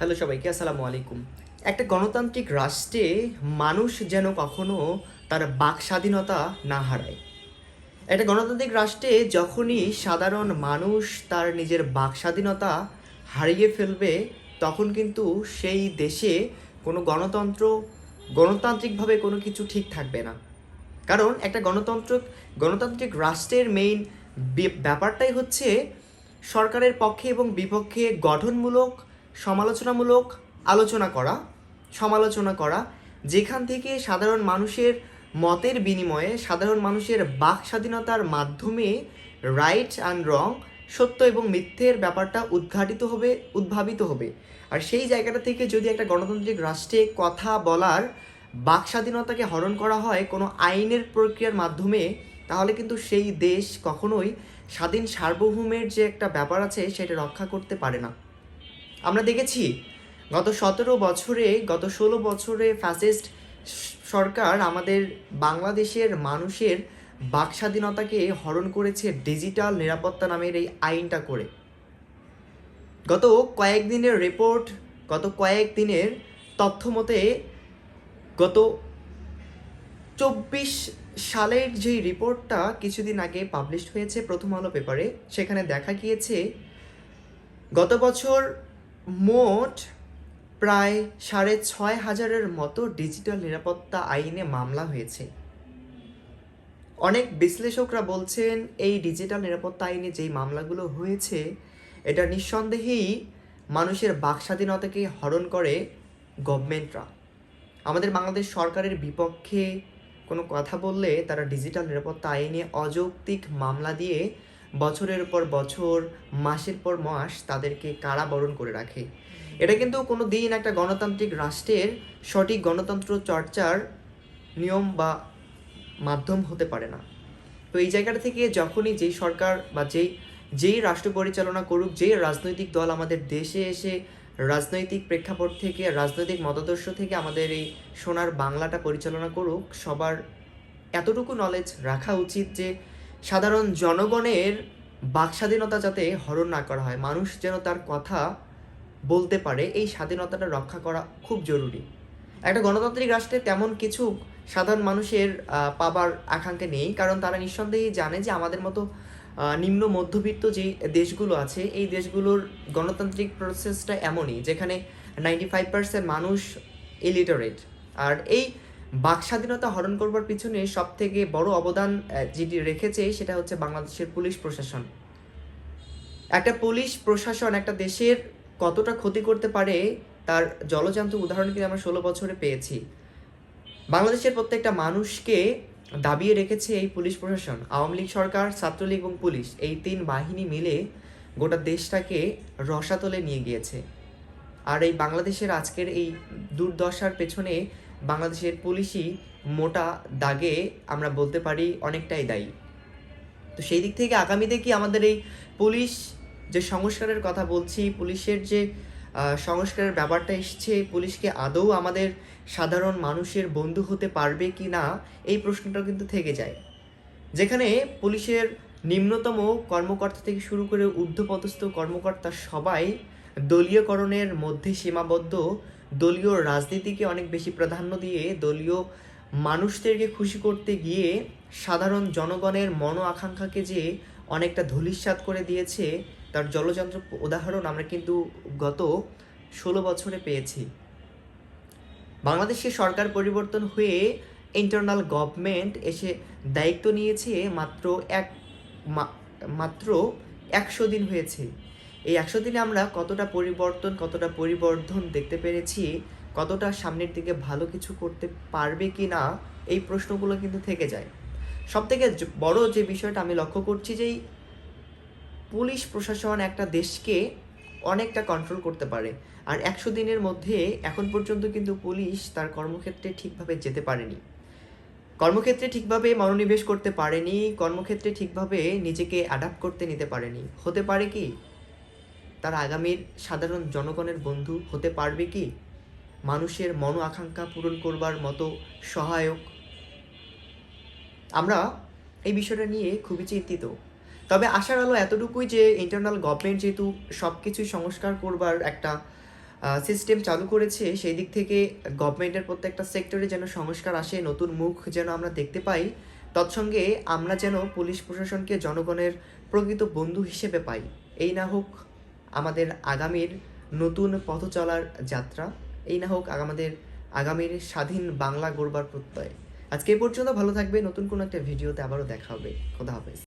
Hello সবাইকে, আসসালামু আলাইকুম। একটা গণতান্ত্রিক রাষ্ট্রে মানুষ যেন কখনো তার বাক স্বাধীনতা না হারায়। একটা গণতান্ত্রিক রাষ্ট্রে যখনই সাধারণ মানুষ তার নিজের বাক স্বাধীনতা হারিয়ে ফেলবে, তখন কিন্তু সেই দেশে কোনো গণতন্ত্র, গণতান্ত্রিকভাবে কোনো কিছু ঠিক থাকবে না। কারণ একটা গণতন্ত্র, গণতান্ত্রিক রাষ্ট্রের মেইন ব্যাপারটাই হচ্ছে সরকারের পক্ষে এবং বিপক্ষে গঠনমূলক সমালোচনামূলক আলোচনা করা, সমালোচনা করা, যেখান থেকে সাধারণ মানুষের মতের বিনিময়ে, সাধারণ মানুষের বাক স্বাধীনতার মাধ্যমে রাইট অ্যান্ড রং সত্য এবং মিথ্যের ব্যাপারটা উদ্ঘাটিত হবে, উদ্ভাবিত হবে। আর সেই জায়গাটা থেকে যদি একটা গণতান্ত্রিক রাষ্ট্রে কথা বলার বাক স্বাধীনতাকে হরণ করা হয় কোনো আইনের প্রক্রিয়ার মাধ্যমে, তাহলে কিন্তু সেই দেশ কখনোই স্বাধীন সার্বভৌমের যে একটা ব্যাপার আছে, সেটা রক্ষা করতে পারে না। আমরা দেখেছি গত সতেরো বছরে, গত ষোলো বছরে ফ্যাসিস্ট সরকার আমাদের বাংলাদেশের মানুষের বাক স্বাধীনতাকে হরণ করেছে ডিজিটাল নিরাপত্তা নামের এই আইনটা করে। গত কয়েকদিনের রিপোর্ট গত কয়েকদিনের তথ্য মতে গত চব্বিশ সালের যে রিপোর্টটা কিছুদিন আগে পাবলিশ হয়েছে প্রথম আলো পেপারে সেখানে দেখা গিয়েছে গত বছর মোট প্রায় সাড়ে ছয় হাজারের মতো ডিজিটাল নিরাপত্তা আইনে মামলা হয়েছে। অনেক বিশ্লেষকরা বলছেন, এই ডিজিটাল নিরাপত্তা আইনে যেই মামলাগুলো হয়েছে, এটা নিঃসন্দেহেই মানুষের বাক স্বাধীনতাকে হরণ করে গভর্নমেন্টরা। আমাদের বাংলাদেশ সরকারের বিপক্ষে কোনো কথা বললে তারা ডিজিটাল নিরাপত্তা আইনে অযৌক্তিক মামলা দিয়ে বছরের পর বছর, মাসের পর মাস তাদেরকে কারাবরণ করে রাখে। এটা কিন্তু কোনো দিন একটা গণতান্ত্রিক রাষ্ট্রের সঠিক গণতন্ত্র চর্চার নিয়ম বা মাধ্যম হতে পারে না। তো এই জায়গাটা থেকে যখনই যেই সরকার বা যেই যেই রাষ্ট্র পরিচালনা করুক, যেই রাজনৈতিক দল আমাদের দেশে এসে রাজনৈতিক প্রেক্ষাপট থেকে, রাজনৈতিক মতাদর্শ থেকে আমাদের এই সোনার বাংলাটা পরিচালনা করুক, সবার এতটুকু নলেজ রাখা উচিত যে সাধারণ জনগণের বাক স্বাধীনতা যাতে হরণ না করা হয়, মানুষ যেন তার কথা বলতে পারে, এই স্বাধীনতাটা রক্ষা করা খুব জরুরি। একটা গণতান্ত্রিক রাষ্ট্রে তেমন কিছু সাধারণ মানুষের পাবার আকাঙ্ক্ষা নেই, কারণ তারা নিঃসন্দেহে জানে যে আমাদের মতো নিম্ন মধ্যবিত্ত যে দেশগুলো আছে, এই দেশগুলোর গণতান্ত্রিক প্রসেসটা এমনই, যেখানে নাইনটি ফাইভ পার্সেন্ট মানুষ ইলিটারেট আর এই বাক স্বাধীনতা হরণ করবার পিছনে সব থেকে বড় অবদান যেটি রেখেছে, সেটা হচ্ছে বাংলাদেশের পুলিশ প্রশাসন। একটা পুলিশ প্রশাসন একটা দেশের কতটা ক্ষতি করতে পারে, তার জলজান্ত উদাহরণ কিন্তু আমরা ষোলো বছরে পেয়েছি। বাংলাদেশের প্রত্যেকটা মানুষকে দাবিয়ে রেখেছে এই পুলিশ প্রশাসন, আওয়ামী লীগ সরকার, ছাত্রলীগ এবং পুলিশ। এই তিন বাহিনী মিলে গোটা দেশটাকে রসাতলে নিয়ে গিয়েছে। আর এই বাংলাদেশের আজকের এই দুর্দশার পেছনে বাংলাদেশের পুলিশই মোটা দাগে আমরা বলতে পারি অনেকটাই দায়ী। তো সেই দিক থেকে আগামীতে কি আমাদের এই পুলিশ যে সংস্কারের কথা বলছি, পুলিশের যে সংস্কারের ব্যাপারটা এসছে, পুলিশকে আদৌ আমাদের সাধারণ মানুষের বন্ধু হতে পারবে কি না, এই প্রশ্নটাও কিন্তু থেকে যায়। যেখানে পুলিশের নিম্নতম কর্মকর্তা থেকে শুরু করে ঊর্ধ্বপদস্থ কর্মকর্তা সবাই দলীয়করণের মধ্যে সীমাবদ্ধ দলীয় রাজনীতিকে অনেক বেশি প্রাধান্য দিয়ে দলীয় মানুষদেরকে খুশি করতে গিয়ে সাধারণ জনগণের মন আকাঙ্ক্ষাকে যে অনেকটা ধূলিসাৎ করে দিয়েছে, তার জলযন্ত্র উদাহরণ আমরা কিন্তু গত ষোলো বছরে পেয়েছি। বাংলাদেশে সরকার পরিবর্তন হয়ে ইন্টারনাল গভর্নমেন্ট এসে দায়িত্ব নিয়েছে মাত্র এক মাত্র একশো দিন হয়েছে। এই একশো দিনে আমরা কতটা পরিবর্তন, কতটা পরিবর্ধন দেখতে পেরেছি, কতটা সামনের দিকে ভালো কিছু করতে পারবে কি না এই প্রশ্নগুলো কিন্তু থেকে যায়। সব থেকে বড় যে বিষয়টা আমি লক্ষ্য করছি যে পুলিশ প্রশাসন একটা দেশকে অনেকটা কন্ট্রোল করতে পারে। আর একশো দিনের মধ্যে এখন পর্যন্ত কিন্তু পুলিশ তার কর্মক্ষেত্রে ঠিকভাবে যেতে পারেনি। কর্মক্ষেত্রে ঠিকভাবে মনোনিবেশ করতে পারেনি, কর্মক্ষেত্রে ঠিকভাবে নিজেকে অ্যাডাপ্ট করতে নিতে পারেনি। হতে পারে কি? তার আগামীর সাধারণ জনগণের বন্ধু হতে পারবে কি? মানুষের মনো আকাঙ্ক্ষা পূরণ করবার মতো সহায়ক। আমরা এই বিষয়টা নিয়ে খুবই চিন্তিত। তবে আশার আলো এতটুকুই যে ইন্টারনাল গভর্নমেন্ট যেহেতু সব কিছুই সংস্কার করবার একটা সিস্টেম চালু করেছে, সেই দিক থেকে গভর্নমেন্টের প্রত্যেকটা সেক্টরে যেন সংস্কার আসে, নতুন মুখ যেন আমরা দেখতে পাই, তৎসঙ্গে আমরা যেন পুলিশ প্রশাসনকে জনগণের প্রকৃত বন্ধু হিসেবে পাই। এই না হোক আমাদের আগামীর নতুন পথ চলার যাত্রা। এই না হোক, আমাদের আগামীর স্বাধীন বাংলা গড়বার প্রত্যয়। আজকে এই পর্যন্ত ভালো থাকবে নতুন কোনো একটা ভিডিওতে আবারও দেখা হবে। খোদা হাফেজ।